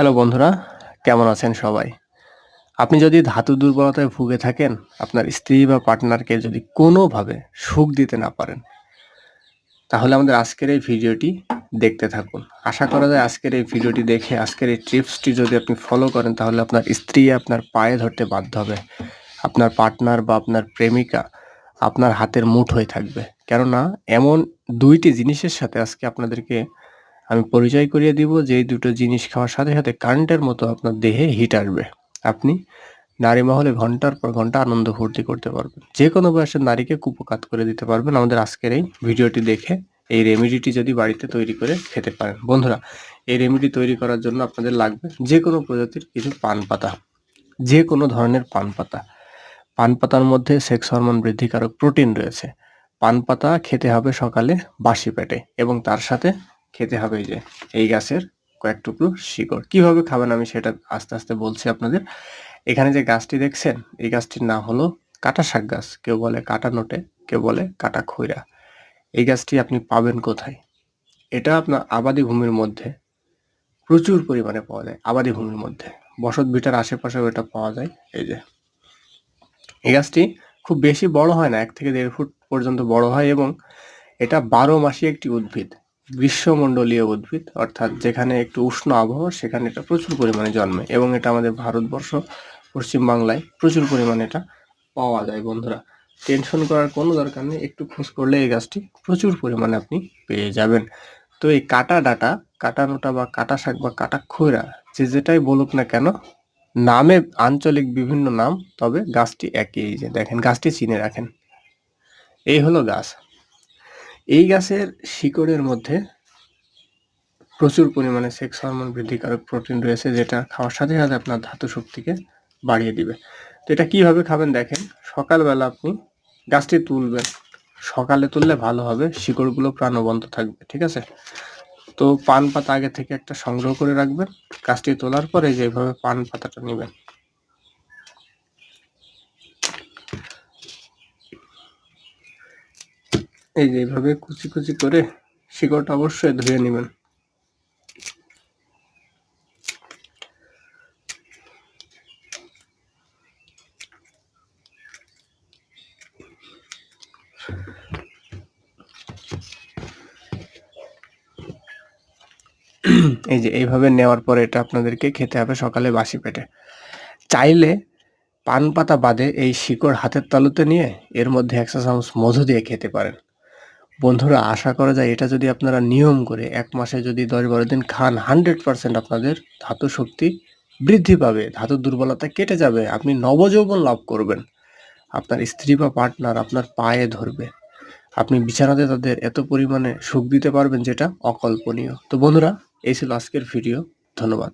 Hello বন্ধুরা, কেমন আছেন সবাই? আপনি যদি ধাতু দুর্বলতায় ভুগে থাকেন, আপনার স্ত্রী বা পার্টনারকে যদি কোনোভাবে সুখ দিতে না পারেন, তাহলে আমাদের আজকের এই ভিডিওটি দেখতে থাকুন। আশা করা যায় আজকের এই ভিডিওটি দেখে, আজকের এই টিপসটি যদি আপনি ফলো করেন, তাহলে আপনার স্ত্রী আপনার পায়ে ধরতে বাধ্য হবে। আপনার পার্টনার বা আপনার প্রেমিকা আপনার হাতের মুঠ হয়ে থাকবে। কেননা, এমন দুইটি জিনিসের সাথে আজকে আপনাদেরকে আমি পরিচয় করিয়ে দিব যে এই দুটো জিনিস খাওয়ার সাথে সাথে কারেন্টের মতো আপনার দেহে হিট আসবে। আপনি নারী মহলে ঘণ্টার পর ঘণ্টা আনন্দ ফুর্তি করতে পারবেন। যে কোনো বয়সের নারীকে কুপকাত করে দিতে পারবেন। আমাদের আজকের এই ভিডিওটি দেখে এই রেমেডিটি যদি বাড়িতে তৈরি করে খেতে পারেন। বন্ধুরা, এই রেমেডি তৈরি করার জন্য আপনাদের লাগবে যে কোনো প্রজাতির কিছু পান পাতা। যে কোনো ধরনের পান পাতা। পান পাতার মধ্যে সেক্স হরমোন বৃদ্ধিকারক প্রোটিন রয়েছে। পান পাতা খেতে হবে সকালে বাসি পেটে এবং তার সাথে খেতে হবে এই যে, এই গাছের কয়েক টুকরো শিকড়। কীভাবে খাবেন আমি সেটা আস্তে আস্তে বলছি আপনাদের। এখানে যে গাছটি দেখছেন, এই গাছটির নাম হলো কাটা শাক গাছ। কেউ বলে কাটা নোটে, কেউ বলে কাটা খৈরা। এই গাছটি আপনি পাবেন কোথায়? এটা আপনার আবাদি ভূমির মধ্যে প্রচুর পরিমাণে পাওয়া যায়, আবাদি ভূমির মধ্যে। বসত ভিটার আশেপাশেও এটা পাওয়া যায়, এই যে। এই গাছটি খুব বেশি বড় হয় না, এক থেকে দেড় ফুট পর্যন্ত বড় হয় এবং এটা বারো মাসি একটি উদ্ভিদ। গ্রীষ্মমণ্ডলীয় উদ্ভিদ, অর্থাৎ যেখানে একটু উষ্ণ আবহাওয়া, সেখানে এটা প্রচুর পরিমাণে জন্মে এবং এটা আমাদের ভারতবর্ষ, পশ্চিমবাংলায় প্রচুর পরিমাণে এটা পাওয়া যায় বন্ধুরা। টেনশন করার কোনো দরকার নেই, একটু খোঁজ করলে এই গাছটি প্রচুর পরিমাণে আপনি পেয়ে যাবেন। তো এই কাটা ডাটা, কাটা নোটা বা কাটা শাক বা কাটা খৈরা, যে যেটাই বলুক না কেন, নামে আঞ্চলিক বিভিন্ন নাম, তবে গাছটি একই যে দেখেন, গাছটি চিনে রাখেন। এই হলো গাছ। এই গাছের শিকড়ের মধ্যে প্রচুর পরিমাণে সেক্স হরমোন বৃদ্ধিকারক প্রোটিন রয়েছে, যেটা খাওয়ার সাথে সাথে আপনার ধাতু শক্তিকে বাড়িয়ে দিবে। তো এটা কীভাবে খাবেন দেখেন, সকালবেলা আপনি গাছটি তুলবেন, সকালে তুললে ভালো হবে, শিকড়গুলো প্রাণবন্ত থাকবে, ঠিক আছে? তো পান পাতা আগে থেকে একটা সংগ্রহ করে রাখবেন, গাছটি তোলার পরে যেভাবে পান পাতাটা নেবেন। এই যে এইভাবে কুচি কুচি করে শিকড়টা অবশ্যই ধুয়ে নেবেন। এই যে এইভাবে নেওয়ার পরে এটা আপনাদেরকে খেতে হবে সকালে বাসি পেটে। চাইলে পান পাতা বাদে এই শিকড় হাতের তালুতে নিয়ে এর মধ্যে একশো চামচ মধু দিয়ে খেতে পারেন। বন্ধুরা, আশা করা যায় এটা যদি আপনারা নিয়ম করে এক মাসে যদি দশ বারো দিন খান হান্ড্রেড পার্সেন্ট আপনাদের ধাতু শক্তি বৃদ্ধি পাবে, ধাতু দুর্বলতা কেটে যাবে, আপনি নবযৌবন লাভ করবেন। আপনার স্ত্রী বা পার্টনার আপনার পায়ে ধরবে। আপনি বিছানাতে তাদের এত পরিমাণে সুখ দিতে পারবেন যেটা অকল্পনীয়। তো বন্ধুরা, এই ছিল আজকের ভিডিও ধন্যবাদ।